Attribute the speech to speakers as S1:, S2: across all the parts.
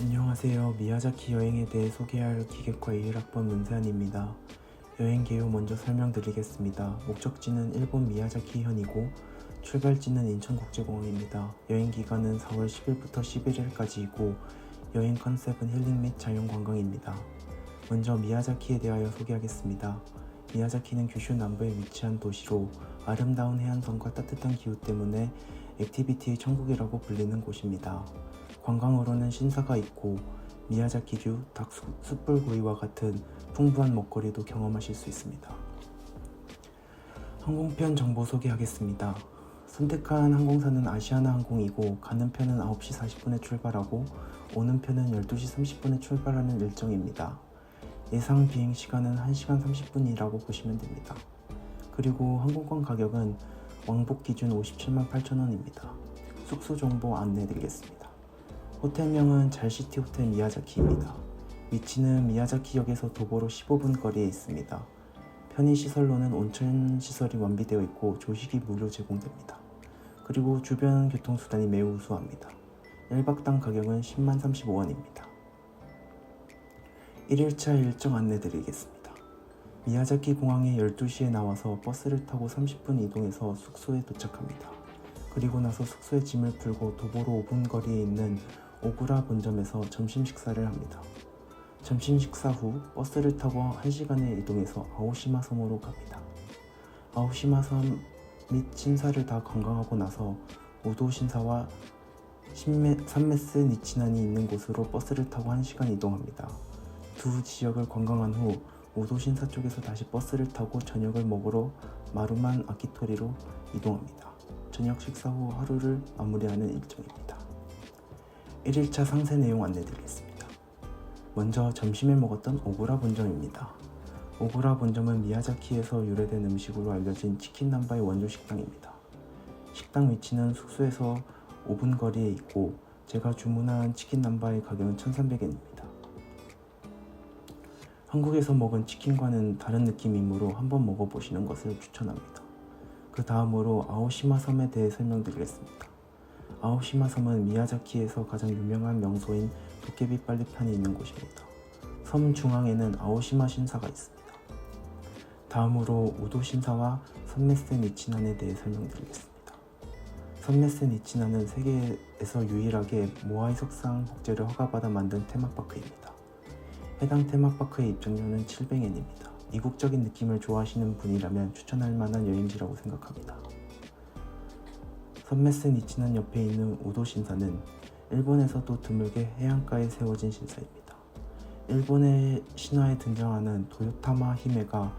S1: 안녕하세요. 미야자키 여행에 대해 소개할 기획과 1학번 문세환입니다. 여행 개요 먼저 설명드리겠습니다. 목적지는 일본 미야자키 현이고 출발지는 인천국제공항입니다. 여행 기간은 4월 10일부터 11일까지이고 여행 컨셉은 힐링 및 자연관광입니다. 먼저 미야자키에 대하여 소개하겠습니다. 미야자키는 규슈 남부에 위치한 도시로 아름다운 해안선과 따뜻한 기후 때문에 액티비티의 천국이라고 불리는 곳입니다. 관광으로는 신사가 있고 미야자키류 닭 수- 숯불구이와 같은 풍부한 먹거리도 경험하실 수 있습니다. 항공편 정보 소개하겠습니다. 선택한 항공사는 아시아나 항공이고 가는 편은 9시 40분에 출발하고 오는 편은 12시 30분에 출발하는 일정입니다. 예상 비행 시간은 1시간 30분이라고 보시면 됩니다. 그리고 항공권 가격은 왕복 기준 57만 8천 원입니다. 숙소 정보 안내 드리겠습니다. 호텔명은 잘시티 호텔 미야자키입니다. 위치는 미야자키역에서 도보로 15분 거리에 있습니다. 편의시설로는 온천 시설이 완비되어 있고 조식이 무료 제공됩니다. 그리고 주변 교통수단이 매우 우수합니다. 1박당 가격은 10만 35원입니다. 1일차 일정 안내 드리겠습니다. 미야자키 공항에 12시에 나와서 버스를 타고 30분 이동해서 숙소에 도착합니다. 그리고 나서 숙소에 짐을 풀고 도보로 5분 거리에 있는 오구라 본점에서 점심 식사를 합니다. 점심 식사 후 버스를 타고 1시간을 이동해서 아오시마 섬으로 갑니다. 아오시마 섬 및 신사를 다 관광하고 나서 우도 신사와 산메스 니치난이 있는 곳으로 버스를 타고 1시간 이동합니다. 두 지역을 관광한 후 우도 신사 쪽에서 다시 버스를 타고 저녁을 먹으러 마루만 아키토리로 이동합니다. 저녁 식사 후 하루를 마무리하는 일정입니다. 1일차 상세 내용 안내드리겠습니다. 먼저 점심에 먹었던 오구라 본점입니다. 오구라 본점은 미야자키에서 유래된 음식으로 알려진 치킨 남바의 원조 식당입니다. 식당 위치는 숙소에서 5분 거리에 있고 제가 주문한 치킨 남바의 가격은 1,300엔입니다. 한국에서 먹은 치킨과는 다른 느낌이므로 한번 먹어보시는 것을 추천합니다. 그 다음으로 아오시마 섬에 대해 설명드리겠습니다. 아오시마 섬은 미야자키에서 가장 유명한 명소인 도깨비 빨래판이 있는 곳입니다. 섬 중앙에는 아오시마 신사가 있습니다. 다음으로 우도 신사와 선메스 니치난에 대해 설명드리겠습니다. 선메스 니치난은 세계에서 유일하게 모아이 석상 복제를 허가받아 만든 테마파크입니다. 해당 테마파크의 입장료는 700엔입니다. 이국적인 느낌을 좋아하시는 분이라면 추천할 만한 여행지라고 생각합니다. 선메스 니치난 옆에 있는 우도 신사는 일본에서도 드물게 해안가에 세워진 신사입니다. 일본의 신화에 등장하는 도요타마 히메가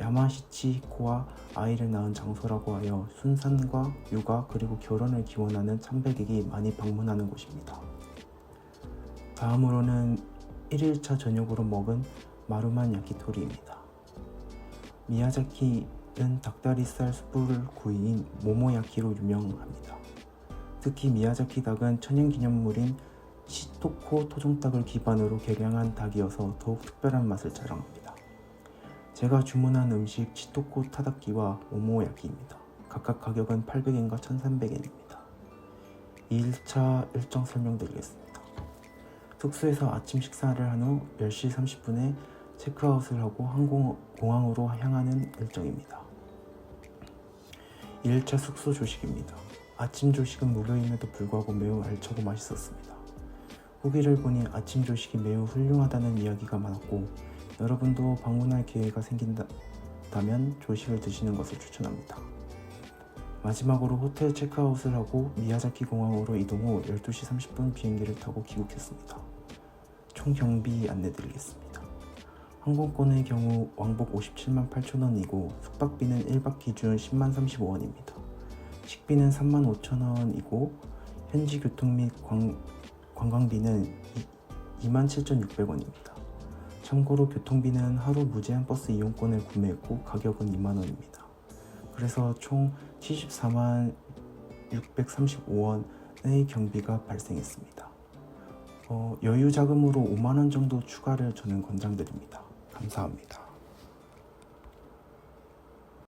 S1: 야마시치 히코와 아이를 낳은 장소라고 하여 순산과 육아 그리고 결혼을 기원하는 참배객이 많이 방문하는 곳입니다. 다음으로는 1일차 저녁으로 먹은 마루만 야키토리입니다. 미야자키 는 닭다리살 숯불 구이인 모모야키로 유명합니다. 특히 미야자키 닭은 천연기념물인 시토코 토종닭을 기반으로 개량한 닭이어서 더욱 특별한 맛을 자랑합니다. 제가 주문한 음식 치토코 타다키와 모모야키입니다. 각각 가격은 800엔과 1300엔입니다. 2일차 일정 설명드리겠습니다. 숙소에서 아침 식사를 한 후 10시 30분에 체크아웃을 하고 항공, 공항으로 향하는 일정입니다. 1일차 숙소 조식입니다. 아침 조식은 무료임에도 불구하고 매우 알차고 맛있었습니다. 후기를 보니 아침 조식이 매우 훌륭하다는 이야기가 많았고 여러분도 방문할 기회가 생긴다면 조식을 드시는 것을 추천합니다. 마지막으로 호텔 체크아웃을 하고 미야자키 공항으로 이동 후 12시 30분 비행기를 타고 귀국했습니다. 총 경비 안내드리겠습니다. 항공권의 경우 왕복 57만 8천원이고 숙박비는 1박 기준 10만 35원입니다. 식비는 3만 5천원이고 현지 교통 및 관, 관광비는 2만 7,600원입니다. 참고로 교통비는 하루 무제한 버스 이용권을 구매했고 가격은 2만원입니다. 그래서 총 74만 635원의 경비가 발생했습니다. 어, 여유 자금으로 5만원 정도 추가를 저는 권장드립니다. 감사합니다.